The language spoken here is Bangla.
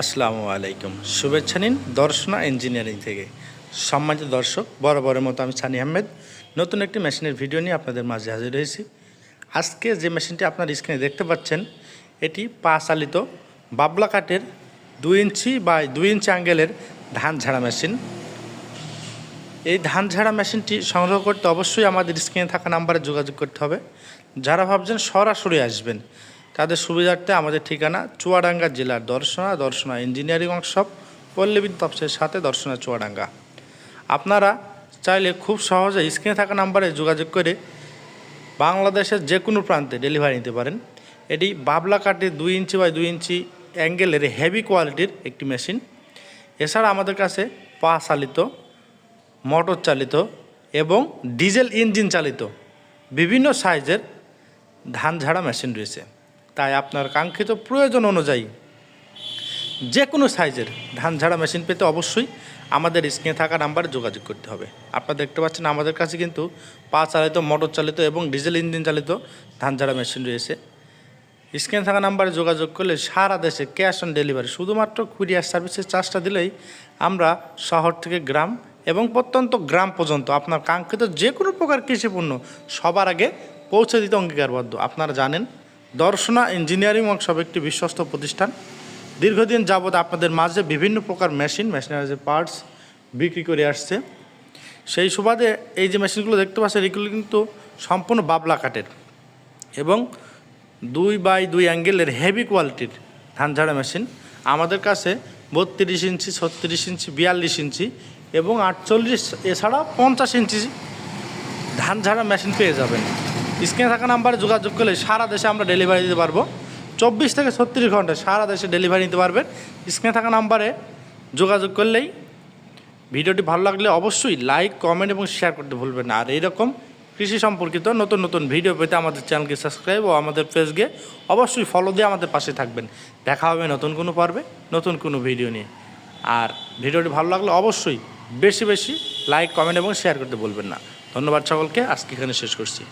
আসসালামু আলাইকুম। শুভেচ্ছা নিন দর্শনা ইঞ্জিনিয়ারিং থেকে। সম্মানিত দর্শক, বরাবরের মতো আমি সানি আহমেদ। নতুন একটি মেশিনের ভিডিও নিয়ে আপনাদের মাঝে হাজির হয়েছি। আজকে যে মেশিনটি আপনার স্ক্রিনে দেখতে পাচ্ছেন, এটি পা চালিত বাবলা কাঠের দুই ইঞ্চি বা দুই ইঞ্চি অ্যাঙ্গেলের ধান ঝাড়া মেশিন। এই ধান ঝাড়া মেশিনটি সংগ্রহ করতে অবশ্যই আমাদের স্ক্রিনে থাকা নাম্বারে যোগাযোগ করতে হবে। যারা ভাবছেন সরাসরি আসবেন তাদের সুবিধার্থে আমাদের ঠিকানা চুয়াডাঙ্গা জেলার দর্শনা দর্শনা ইঞ্জিনিয়ারিং ওয়ার্কশপ পল্লীবিদ্যুৎ অফিসের সাথে দর্শনা চুয়াডাঙ্গা। আপনারা চাইলে খুব সহজে স্ক্রিনে থাকা নাম্বারে যোগাযোগ করে বাংলাদেশের যে কোনো প্রান্তে ডেলিভারি নিতে পারেন। এটি বাবলা কাঠের দুই ইঞ্চি বাই দুই ইঞ্চি অ্যাঙ্গেলের হেভি কোয়ালিটির একটি মেশিন এছাড়া আমাদের কাছে পা চালিত মোটর চালিত এবং ডিজেল ইঞ্জিন চালিত বিভিন্ন সাইজের ধান ঝাড়া মেশিন রয়েছে। তাই আপনার কাঙ্ক্ষিত প্রয়োজন অনুযায়ী যে কোনো সাইজের ধান ঝাড়া মেশিন পেতে অবশ্যই আমাদের স্ক্রিনে থাকা নাম্বারে যোগাযোগ করতে হবে। আপনারা দেখতে পাচ্ছেন আমাদের কাছে কিন্তু পা চালিত, মোটর চালিত এবং ডিজেল ইঞ্জিন চালিত ধান ঝাড়া মেশিন রয়েছে। স্ক্রিনে থাকা নাম্বারে যোগাযোগ করলে সারা দেশে ক্যাশ অন ডেলিভারি, শুধুমাত্র কুরিয়ার সার্ভিসের চার্জটা দিলেই আমরা শহর থেকে গ্রাম এবং প্রত্যন্ত গ্রাম পর্যন্ত আপনার কাঙ্ক্ষিত যে কোনো প্রকার কৃষিপণ্য সবার আগে পৌঁছে দিতে অঙ্গীকারবদ্ধ। আপনারা জানেন দর্শনা ইঞ্জিনিয়ারিং ওয়ার্কশপ একটি বিশ্বস্ত প্রতিষ্ঠান। দীর্ঘদিন যাবৎ আপনাদের মাঝে বিভিন্ন প্রকার মেশিন মেশিনারি পার্টস বিক্রি করে আসছে। সেই সুবাদে এই যে মেশিনগুলো দেখতে পাচ্ছেন, এগুলো কিন্তু সম্পূর্ণ বাবলা কাঠের এবং দুই বাই দুই অ্যাঙ্গেলের হেভি কোয়ালিটির ধান ঝাড়া মেশিন। আমাদের কাছে বত্রিশ ইঞ্চি, ছত্রিশ ইঞ্চি, বিয়াল্লিশ ইঞ্চি এবং আটচল্লিশ এছাড়া পঞ্চাশ ইঞ্চি ধান ঝাড়া মেশিন পেয়ে যাবেন। স্ক্রিনে থাকা নাম্বারে যোগাযোগ করলে সারা দেশে আমরা ডেলিভারি দিতে পারব। চব্বিশ থেকে ছত্রিশ ঘন্টায় সারা দেশে ডেলিভারি নিতে পারবেন। স্ক্রিনে থাকা নাম্বারে যোগাযোগ করলেই ভিডিওটি ভালো লাগলে অবশ্যই লাইক কমেন্ট এবং শেয়ার করতে ভুলবেন না। আর এইরকম কৃষি সম্পর্কিত নতুন নতুন ভিডিও পেতে আমাদের চ্যানেলকে সাবস্ক্রাইব ও আমাদের পেজকে অবশ্যই ফলো দিয়ে আমাদের পাশে থাকবেন। দেখা হবে নতুন কোনো পর্বে, নতুন কোনো ভিডিও নিয়ে। আর ভিডিওটি ভালো লাগলে অবশ্যই বেশি বেশি লাইক কমেন্ট এবং শেয়ার করতে বলবেন না। ধন্যবাদ সকলকে। আজকে এখানে শেষ করছি।